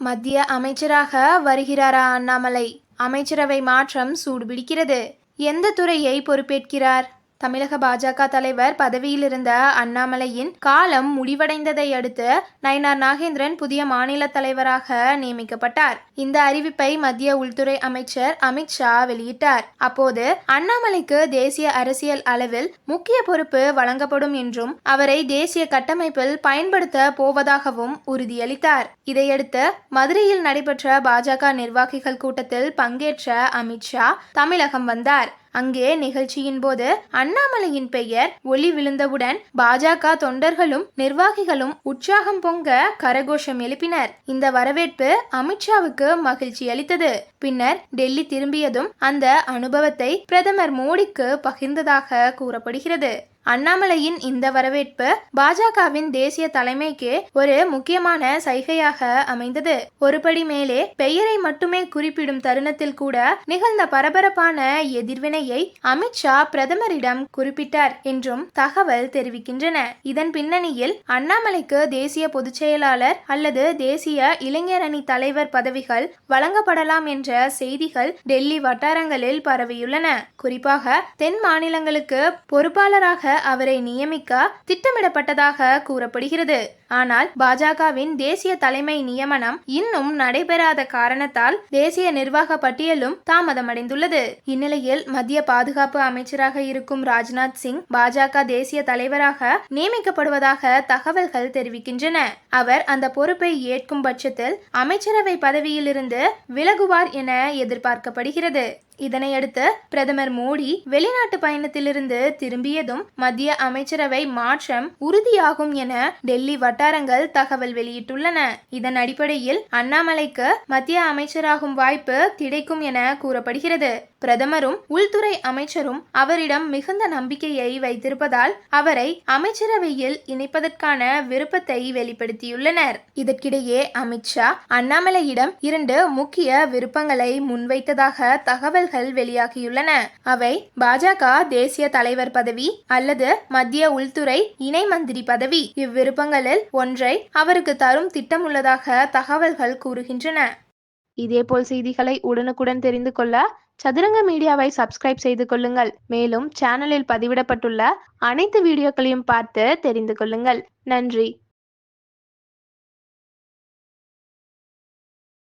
மத்திய அமைச்சராக வருகிறாரா அண்ணாமலை? அமைச்சரவை மாற்றம் சூடுபிடிக்கிறது. எந்த துறையை பொறுப்பேற்கிறார்? தமிழக பாஜக தலைவர் பதவியில் இருந்த அண்ணாமலையின் காலம் முடிவடைந்ததை அடுத்து நயினார் நாகேந்திரன் புதிய மாநில தலைவராக நியமிக்கப்பட்டார். இந்த அறிவிப்பை மத்திய உள்துறை அமைச்சர் அமித்ஷா வெளியிட்டார். அப்போது அண்ணாமலைக்கு தேசிய அரசியல் அளவில் முக்கிய பொறுப்பு வழங்கப்படும் என்றும் அவரை தேசிய கட்டமைப்பில் பயன்படுத்த போவதாகவும் உறுதியளித்தார். இதையடுத்து மதுரையில் நடைபெற்ற பாஜக நிர்வாகிகள் கூட்டத்தில் பங்கேற்ற அமித்ஷா தமிழகம் வந்தார். அங்கே நிகழ்ச்சியின் போது அண்ணாமலையின் பெயர் ஒளி விழுந்தவுடன் பாஜக தொண்டர்களும் நிர்வாகிகளும் உற்சாகம் பொங்க கரகோஷம் எழுப்பினர். இந்த வரவேற்பு அமித்ஷாவுக்கு மகிழ்ச்சி அளித்தது. பின்னர் டெல்லி திரும்பியதும் அந்த அனுபவத்தை பிரதமர் மோடிக்கு பகிர்ந்ததாக கூறப்படுகிறது. அண்ணாமலையின் இந்த வரவேற்பு பாஜகவின் தேசிய தலைமைக்கு ஒரு முக்கியமான சைகையாக அமைந்தது. ஒருபடி மேலே பெயரை மட்டுமே குறிப்பிடும் தருணத்தில் கூட நிகழ்ந்த பரபரப்பான எதிர்வினையை அமித்ஷா பிரதமரிடம் குறிப்பிட்டார் என்றும் தகவல் தெரிவிக்கின்றன. இதன் பின்னணியில் அண்ணாமலைக்கு தேசிய பொதுச் செயலாளர் அல்லது தேசிய இளைஞர் அணி தலைவர் பதவிகள் வழங்கப்படலாம் என்ற செய்திகள் டெல்லி வட்டாரங்களில் பரவியுள்ளன. குறிப்பாக தென் மாநிலங்களுக்கு பொறுப்பாளராக அவரை நியமிக்க திட்டமிடப்பட்டதாக கூறப்படுகிறது. ஆனால் பாஜகவின் தேசிய தலைமை நியமனம் இன்னும் நடைபெறாத காரணத்தால் தேசிய நிர்வாக பட்டியலும் தாமதமடைந்துள்ளது. இந்நிலையில் மத்திய பாதுகாப்பு அமைச்சராக இருக்கும் ராஜ்நாத் சிங் பாஜக தேசிய தலைவராக நியமிக்கப்படுவதாக தகவல்கள் தெரிவிக்கின்றன. அவர் அந்த பொறுப்பை ஏற்கும் பட்சத்தில் அமைச்சரவை பதவியிலிருந்து விலகுவார் என எதிர்பார்க்கப்படுகிறது. இதனையடுத்து பிரதமர் மோடி வெளிநாட்டு பயணத்திலிருந்து திரும்பியதும் மத்திய அமைச்சரவை மாற்றம் உறுதியாகும் என டெல்லி வட்டாரங்கள் தகவல் வெளியிட்டுள்ளன. இதன் அடிப்படையில் அண்ணாமலைக்கு மத்திய அமைச்சராகும் வாய்ப்பு கிடைக்கும் என கூறப்படுகிறது. பிரதமரும் உள்துறை அமைச்சரும் அவரிடம் மிகுந்த நம்பிக்கையை வைத்திருப்பதால் அவரை அமைச்சரவையில் இணைப்பதற்கான விருப்பத்தை வெளிப்படுத்தியுள்ளனர். இதற்கிடையே அமித்ஷா அண்ணாமலையிடம் இரண்டு முக்கிய விருப்பங்களை முன்வைத்ததாக தகவல்கள் வெளியாகியுள்ளன. அவை பாஜக தேசிய தலைவர் பதவி அல்லது மத்திய உள்துறை இணை மந்திரி பதவி. இவ்விருப்பங்களில் ஒன்றை அவருக்கு தரும் திட்டம் உள்ளதாக தகவல்கள் கூறுகின்றன. இதேபோல் செய்திகளை உடனுக்குடன் தெரிந்து கொள்ள சதுரங்க மீடியாவை சப்ஸ்கிரைப் செய்து கொள்ளுங்கள். மேலும் சேனலில் பதிவிடப்பட்டுள்ள அனைத்து வீடியோக்களையும் பார்த்து தெரிந்து கொள்ளுங்கள். நன்றி.